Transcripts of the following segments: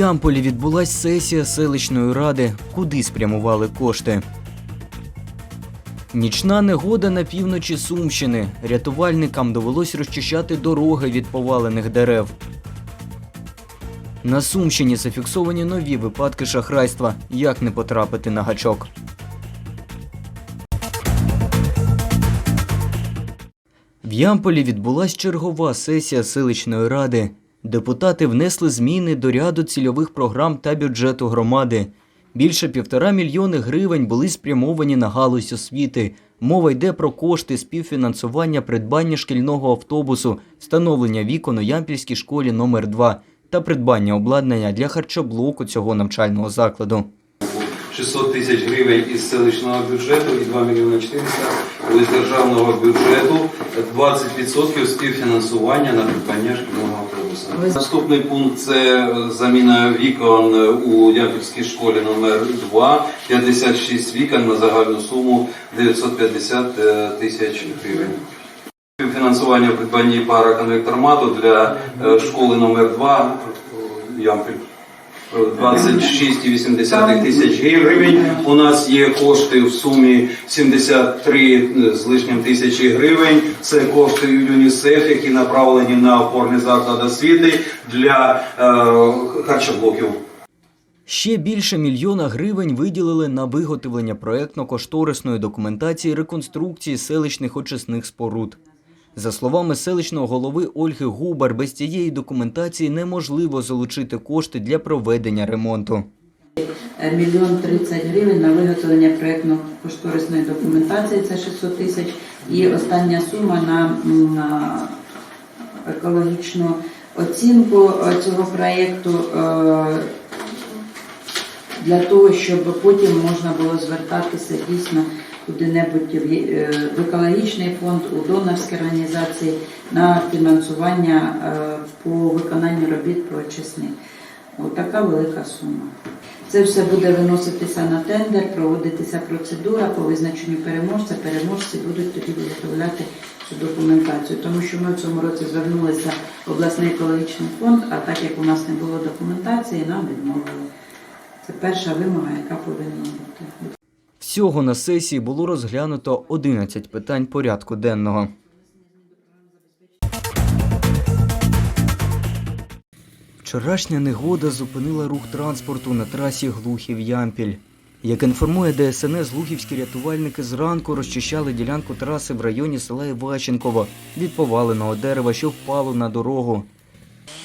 Ямполі відбулась сесія селищної ради, куди спрямували кошти. Нічна негода на півночі Сумщини. Рятувальникам довелось розчищати дороги від повалених дерев. На Сумщині зафіксовані нові випадки шахрайства. Як не потрапити на гачок? В Ямполі відбулась чергова сесія селищної ради. Депутати внесли зміни до ряду цільових програм та бюджету громади. Більше півтора мільйони гривень були спрямовані на галузь освіти. Мова йде про кошти співфінансування придбання шкільного автобусу, встановлення вікон у Ямпільській школі номер 2 та придбання обладнання для харчоблоку цього навчального закладу. 600 тисяч гривень із селищного бюджету і 2 мільйони 400 з державного бюджету, 20% співфінансування на придбання шкільного Наступний пункт це заміна вікон у Ямпільській школі номер 2, 56 вікон на загальну суму 950 тисяч гривень. Фінансування придбання пара конвектормату для е, школи номер 2 Ямпіль. 26,8 тисяч гривень. У нас є кошти в сумі 73 з лишнім тисячі гривень. Це кошти ЮНІСЕФ, які направлені на опорний заклад освіти для е, харчоблоків. Ще більше мільйона гривень виділили на виготовлення проектно-кошторисної документації реконструкції селищних очисних споруд. За словами селищного голови Ольги Губар, без цієї документації неможливо залучити кошти для проведення ремонту. Е, Мільйон 30 гривень на виготовлення проєктно-кошторисної документації, це 600 тисяч. І остання сума на, на екологічну оцінку е, цього проєкту е, для того, щоб потім можна було звертатися дійсно куди-небудь в е, в екологічний фонд, у донорські організації на фінансування е, по виконанню робіт по очисних. Отака велика сума. Це все буде виноситися на тендер, проводитися процедура по визначенню переможця. Переможці будуть тоді виготовляти цю документацію. Тому що ми в цьому році звернулися в обласний екологічний фонд, а так як у нас не було документації, нам відмовили. Це перша вимога, яка повинна бути. Всього на сесії було розглянуто 11 питань порядку денного. Вчорашня негода зупинила рух транспорту на трасі Глухів-Ямпіль. Як інформує ДСНС, глухівські рятувальники зранку розчищали ділянку траси в районі села Іващенково від поваленого дерева, що впало на дорогу.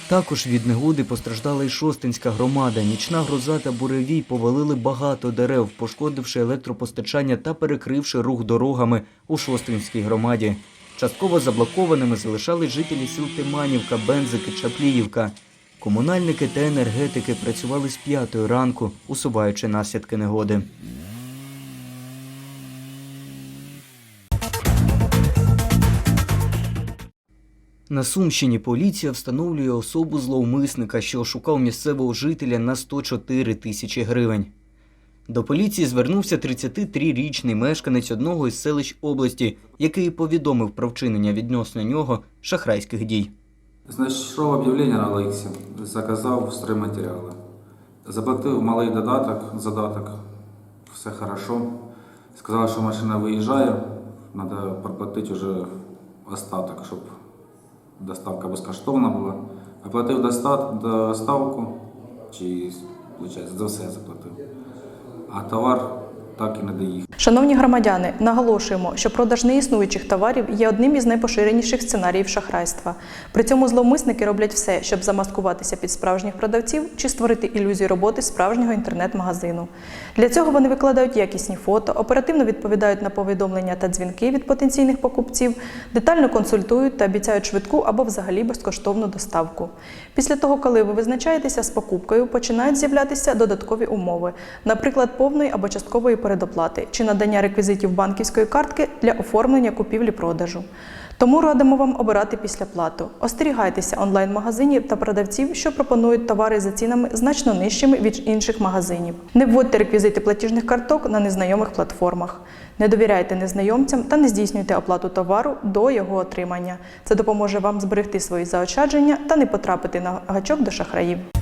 Також від негоди постраждала й Шостинська громада. Нічна гроза та буревій повалили багато дерев, пошкодивши електропостачання та перекривши рух дорогами у Шостинській громаді. Частково заблокованими залишали жителі сіл Тиманівка, Бензики, Чапліївка. Комунальники та енергетики працювали з п'ятої ранку, усуваючи наслідки негоди. На Сумщині поліція встановлює особу зловмисника, що ошукав місцевого жителя на 104 тисячі гривень. До поліції звернувся 33-річний мешканець одного із селищ області, який повідомив про вчинення відносно нього шахрайських дій. Знайшов об'явлення на Лексі, заказав стройматеріали. Заплатив малий додаток, задаток, все хорошо. Сказали, що машина виїжджає, треба проплатити вже остаток, щоб доставка безкоштовна була. Оплатив доста- доставку, чи за все заплатив. А товар так і не доїхав. Шановні громадяни, наголошуємо, що продаж неіснуючих товарів є одним із найпоширеніших сценаріїв шахрайства. При цьому зловмисники роблять все, щоб замаскуватися під справжніх продавців чи створити ілюзію роботи справжнього інтернет-магазину. Для цього вони викладають якісні фото, оперативно відповідають на повідомлення та дзвінки від потенційних покупців, детально консультують та обіцяють швидку або взагалі безкоштовну доставку. Після того, коли ви визначаєтеся з покупкою, починають з'являтися додаткові умови, наприклад, повної або часткової передоплати чи надання реквізитів банківської картки для оформлення купівлі-продажу. Тому радимо вам обирати післяплату. Остерігайтеся онлайн-магазинів та продавців, що пропонують товари за цінами значно нижчими від інших магазинів. Не вводьте реквізити платіжних карток на незнайомих платформах. Не довіряйте незнайомцям та не здійснюйте оплату товару до його отримання. Це допоможе вам зберегти свої заощадження та не потрапити на гачок до шахраїв.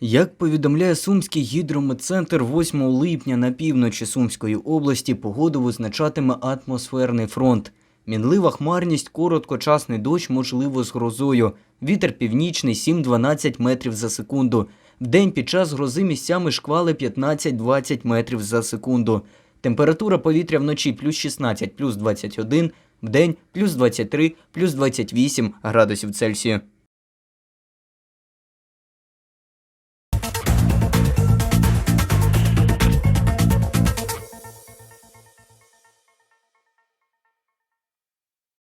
Як повідомляє Сумський гідрометцентр, 8 липня на півночі Сумської області погоду визначатиме атмосферний фронт. Мінлива хмарність, короткочасний дощ, можливо, з грозою. Вітер північний 7-12 метрів за секунду. Вдень під час грози місцями шквали 15-20 метрів за секунду. Температура повітря вночі плюс 16, плюс 21, вдень плюс 23, плюс 28 градусів Цельсію.